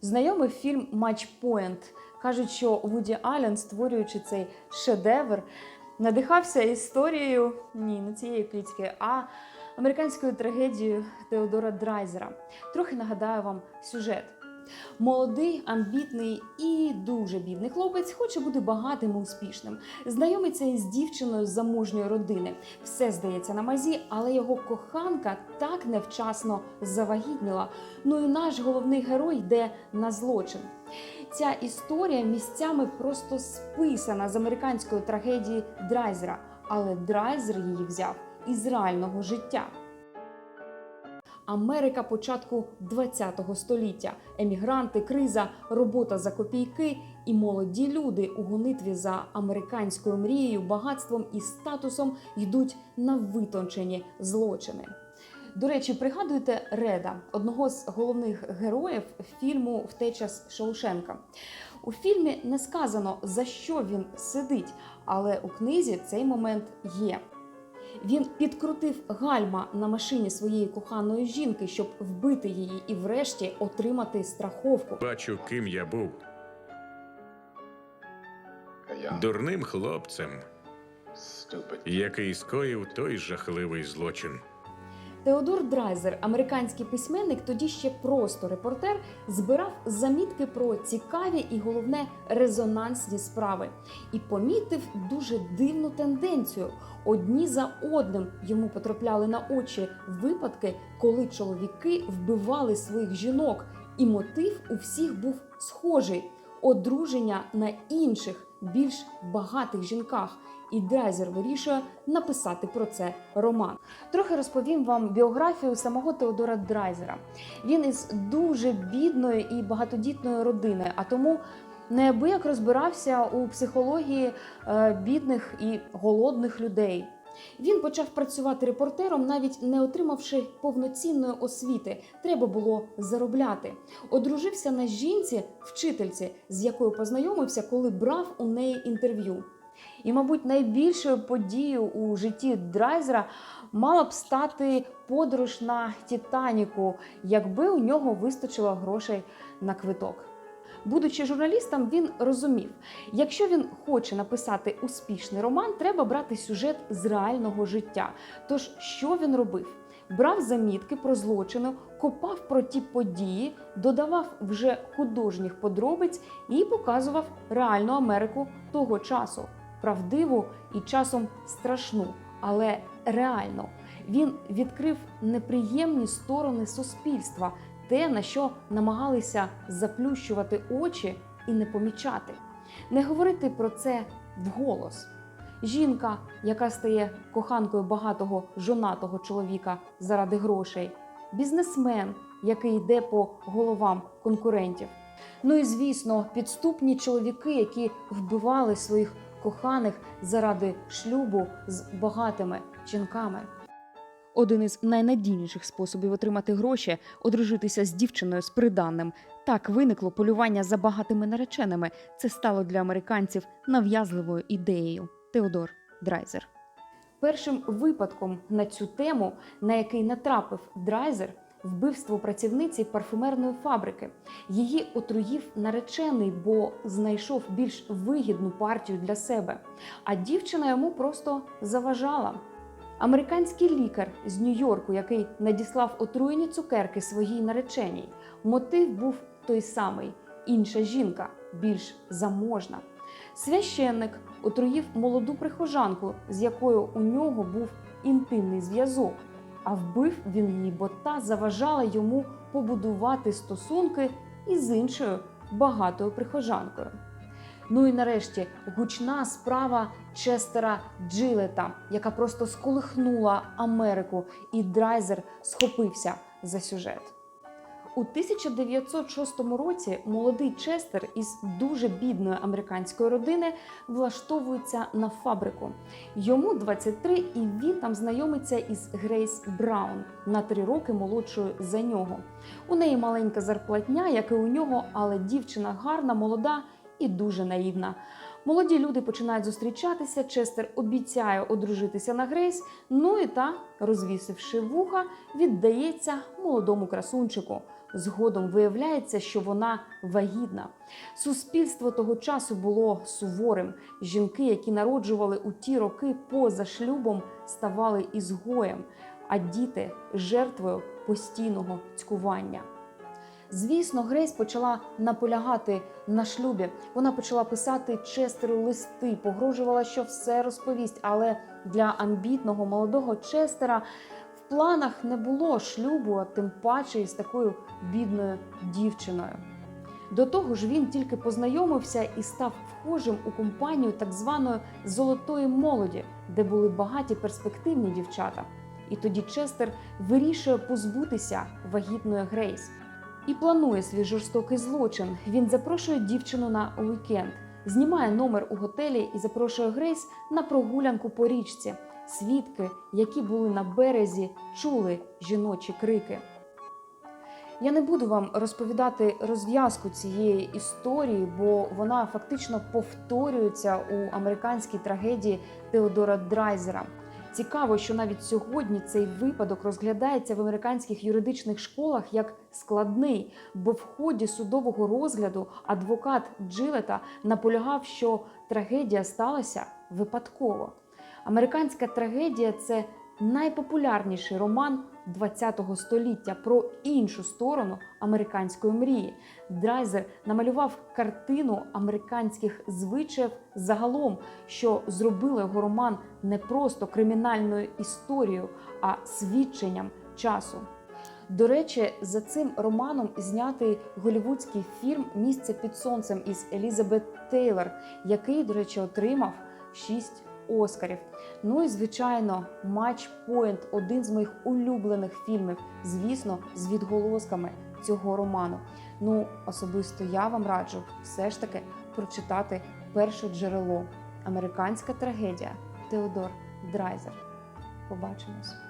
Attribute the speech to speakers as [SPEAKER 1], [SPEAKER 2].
[SPEAKER 1] Знайомий фільм Матчпоінт. Кажуть, що Вуді Аллен, створюючи цей шедевр, надихався історією ні, не цієї плітки, а американською трагедією Теодора Драйзера. Трохи нагадаю вам сюжет. Молодий, амбітний і дуже бідний хлопець хоче бути багатим і успішним. Знайомиться із дівчиною з заможньої родини. Все здається на мазі, але його коханка так невчасно завагітніла. Ну і наш головний герой йде на злочин. Ця історія місцями просто списана з американської трагедії Драйзера, але Драйзер її взяв із реального життя. Америка початку ХХ століття, емігранти, криза, робота за копійки і молоді люди у гонитві за американською мрією, багатством і статусом йдуть на витончені злочини. До речі, пригадуєте Реда, одного з головних героїв фільму Втеча з Шоушенка. У фільмі не сказано за що він сидить, але у книзі цей момент є. Він підкрутив гальма на машині своєї коханої жінки, щоб вбити її і, врешті, отримати страховку.
[SPEAKER 2] Бачу, ким я був. Дурним хлопцем, який скоїв той жахливий злочин.
[SPEAKER 1] Теодор Драйзер, американський письменник, тоді ще просто репортер, збирав замітки про цікаві і головне резонансні справи. І помітив дуже дивну тенденцію. Одні за одним йому потрапляли на очі випадки, коли чоловіки вбивали своїх жінок, і мотив у всіх був схожий одруження на інших, більш багатих жінках. І Драйзер вирішує написати про це роман. Трохи розповім вам біографію самого Теодора Драйзера. Він із дуже бідної і багатодітної родини, а тому неабияк розбирався у психології е, бідних і голодних людей. Він почав працювати репортером, навіть не отримавши повноцінної освіти. Треба було заробляти. Одружився на жінці, вчительці, з якою познайомився, коли брав у неї інтерв'ю. І, мабуть, найбільшою подією у житті Драйзера мала б стати подорож на Титаніку, якби у нього вистачило грошей на квиток. Будучи журналістом, він розумів, якщо він хоче написати успішний роман, треба брати сюжет з реального життя. Тож, що він робив? Брав замітки про злочини, копав про ті події, додавав вже художніх подробиць і показував реальну Америку того часу правдиву і часом страшну, але реально. Він відкрив неприємні сторони суспільства, те, на що намагалися заплющувати очі і не помічати. Не говорити про це вголос. Жінка, яка стає коханкою багатого жонатого чоловіка заради грошей, бізнесмен, який йде по головам конкурентів. Ну і звісно, підступні чоловіки, які вбивали своїх коханих заради шлюбу з багатими жінками. Один із найнадійніших способів отримати гроші одружитися з дівчиною з приданним. Так виникло полювання за багатими нареченими. Це стало для американців нав'язливою ідеєю. Теодор Драйзер. Першим випадком на цю тему, на який натрапив Драйзер, вбивство працівниці парфумерної фабрики. Її отруїв наречений, бо знайшов більш вигідну партію для себе. А дівчина йому просто заважала. Американський лікар з Нью-Йорку, який надіслав отруєні цукерки своїй нареченій, мотив був той самий: інша жінка, більш заможна. Священник отруїв молоду прихожанку, з якою у нього був інтимний зв'язок. А вбив він її, бо та заважала йому побудувати стосунки із іншою багатою прихожанкою. Ну і нарешті гучна справа Честера Джилета, яка просто сколихнула Америку, і Драйзер схопився за сюжет. У 1906 році молодий Честер із дуже бідної американської родини влаштовується на фабрику. Йому 23, і він там знайомиться із Грейс Браун на три роки молодшою за нього. У неї маленька зарплатня, як і у нього, але дівчина гарна, молода і дуже наївна. Молоді люди починають зустрічатися. Честер обіцяє одружитися на Грейс. Ну і та, розвісивши вуха, віддається молодому красунчику. Згодом виявляється, що вона вагітна. Суспільство того часу було суворим. Жінки, які народжували у ті роки поза шлюбом, ставали ізгоєм, а діти жертвою постійного цькування. Звісно, Грейс почала наполягати на шлюбі. Вона почала писати Честеру листи, погрожувала, що все розповість. Але для амбітного молодого Честера в планах не було шлюбу, а тим паче із такою бідною дівчиною. До того ж, він тільки познайомився і став вхожим у компанію так званої золотої молоді, де були багаті перспективні дівчата. І тоді Честер вирішує позбутися вагітної Грейс і планує свій жорстокий злочин. Він запрошує дівчину на уікенд, знімає номер у готелі і запрошує Грейс на прогулянку по річці. Свідки, які були на березі, чули жіночі крики. Я не буду вам розповідати розв'язку цієї історії, бо вона фактично повторюється у американській трагедії Теодора Драйзера. Цікаво, що навіть сьогодні цей випадок розглядається в американських юридичних школах як складний, бо в ході судового розгляду адвокат Джилета наполягав, що трагедія сталася випадково. Американська трагедія це найпопулярніший роман ХХ століття про іншу сторону американської мрії. Драйзер намалював картину американських звичаїв загалом, що зробило його роман не просто кримінальною історією, а свідченням часу. До речі, за цим романом знятий голівудський фільм Місце під сонцем із Елізабет Тейлор, який, до речі, отримав 6 Оскарів. Ну і звичайно, Матч Пойнт один з моїх улюблених фільмів, звісно, з відголосками цього роману. Ну, особисто я вам раджу все ж таки прочитати перше джерело Американська трагедія Теодор Драйзер. Побачимось.